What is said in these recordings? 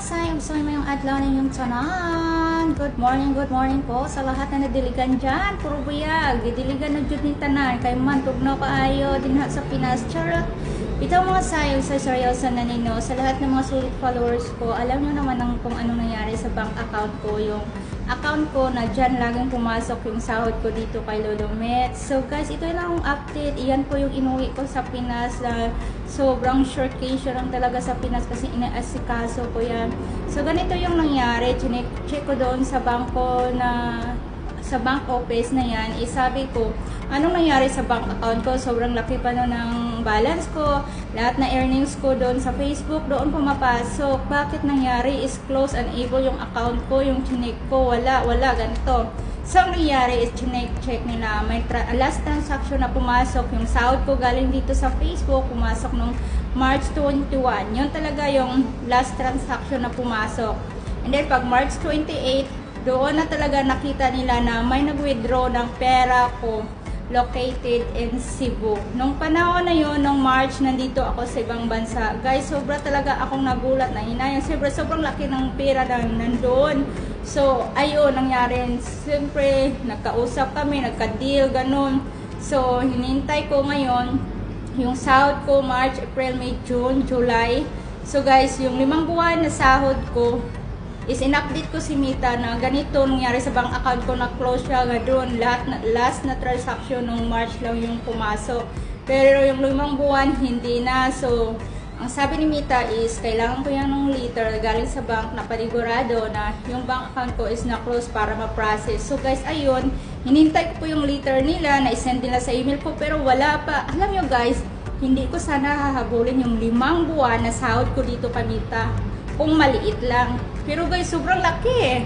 sayang so may yung adlaw ninyong tanan. Good morning, good morning po sa lahat na nadiligan dyan. Puro buyag, didiligan na dyan ni tanan. Kay man, tugnaw kaayo, din sa Pinas. Charot. Ito mga sayang sa seryoso na nino. Sa lahat ng mga sulit followers ko, alam nyo naman ang kung anong nangyari sa bank account ko. Yung account ko na dyan laging pumasok yung sahod ko dito kay Lolo Met. So guys, ito lang ang update. Iyan po yung inuwi ko sa Pinas na sobrang short case lang talaga sa Pinas kasi inaasikaso ko yan. So ganito yung nangyari. Chinek check ko doon sa bangko na sa bank office na yan, isabi ko, anong nangyari sa bank account ko? Sobrang laki pa no ng balance ko. Lahat na earnings ko doon sa Facebook, doon pumapasok. Bakit nangyari is close, unable yung account ko, yung chinek ko, wala, wala, ganito. So, ang nangyari is chinek check nila. May tra- last transaction na pumasok, yung sahod ko galing dito sa Facebook, pumasok nung March 21. Yun talaga yung last transaction na pumasok. And then, pag March 28, doon na talaga nakita nila na may nag-withdraw ng pera ko located in Cebu. Nung panahon na yon nung March, nandito ako sa ibang bansa. Guys, sobra talaga akong nagulat na hinayang. Siyempre, sobrang laki ng pera na nandoon. So, ayun, nangyari. Siyempre, nagkausap kami, nagka-deal, ganun. So, hinintay ko ngayon, yung sahod ko, March, April, May, June, July. So, guys, yung limang buwan na sahod ko, is in-update ko si Mita na ganito nangyari sa bank account ko na close siya doon lahat na, last na transaction nung March lang yung pumasok. Pero yung limang buwan hindi na. So ang sabi ni Mita is kailangan ko yan ng letter galing sa bank na panigurado na yung bank account ko is na close para ma-process. So guys ayun. Hinintay ko po yung letter nila na isend nila sa email ko pero wala pa. Alam nyo guys hindi ko sana hahabulin yung limang buwan na sahod ko dito kamita kung maliit lang. Pero guys, sobrang laki eh.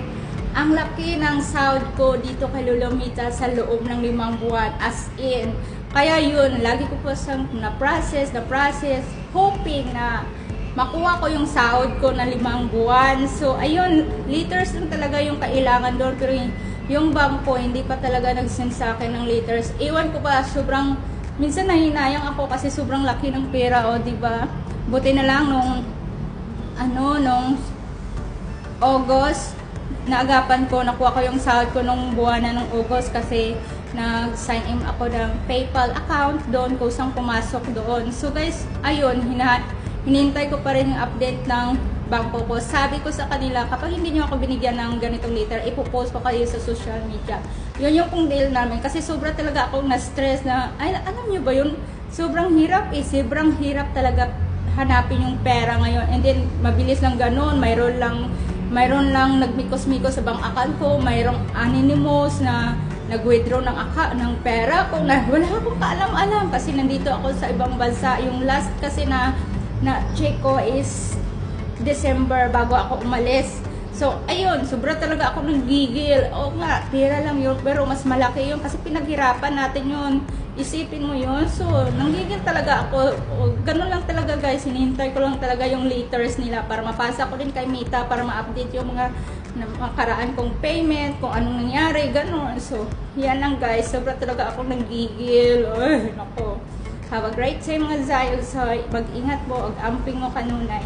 Ang laki ng sahod ko dito kay Lolomita sa loob ng limang buwan. As in. Kaya yun, lagi ko po sa na-process, na-process, hoping na makuha ko yung sahod ko na limang buwan. So, ayun, liters lang talaga yung kailangan doon. Pero yung, yung bangko, hindi pa talaga nag-send sa akin ng liters. Iwan ko pa, sobrang, minsan nahinayang ako kasi sobrang laki ng pera, o, oh, ba? Buti na lang nung ano, nung August, naagapan ko, nakuha ko yung sahod ko nung buwan na ng August kasi nag-sign in ako ng PayPal account doon kung saan pumasok doon. So guys, ayun, hina hinintay ko pa rin yung update ng bangko ko. Sabi ko sa kanila, kapag hindi nyo ako binigyan ng ganitong letter, ipopost ko kayo sa social media. Yun yung pong deal namin. Kasi sobra talaga akong na-stress na, ay, alam nyo ba yun? Sobrang hirap eh. Sobrang hirap talaga hanapin yung pera ngayon. And then, mabilis lang ganun. Mayroon lang, mayroon lang nagmikos-mikos sa bank account ko. Mayroong anonymous na nag-withdraw ng aka ng pera ko na wala akong kaalam-alam kasi nandito ako sa ibang bansa. Yung last kasi na na check ko is December bago ako umalis. So, ayun, sobra talaga ako nagigil. O nga, pera lang yun, pero mas malaki yun kasi pinaghirapan natin yun. Isipin mo yun. So, nanggigil talaga ako. O, ganun lang talaga guys, hinihintay ko lang talaga yung letters nila para mapasa ko din kay Mita para ma-update yung mga makaraan kong payment, kung anong nangyari, ganun. So, yan lang guys, sobra talaga ako nanggigil. Ay, nako. Have a great day mga Zayos. Mag-ingat po, ag-amping mo kanunay.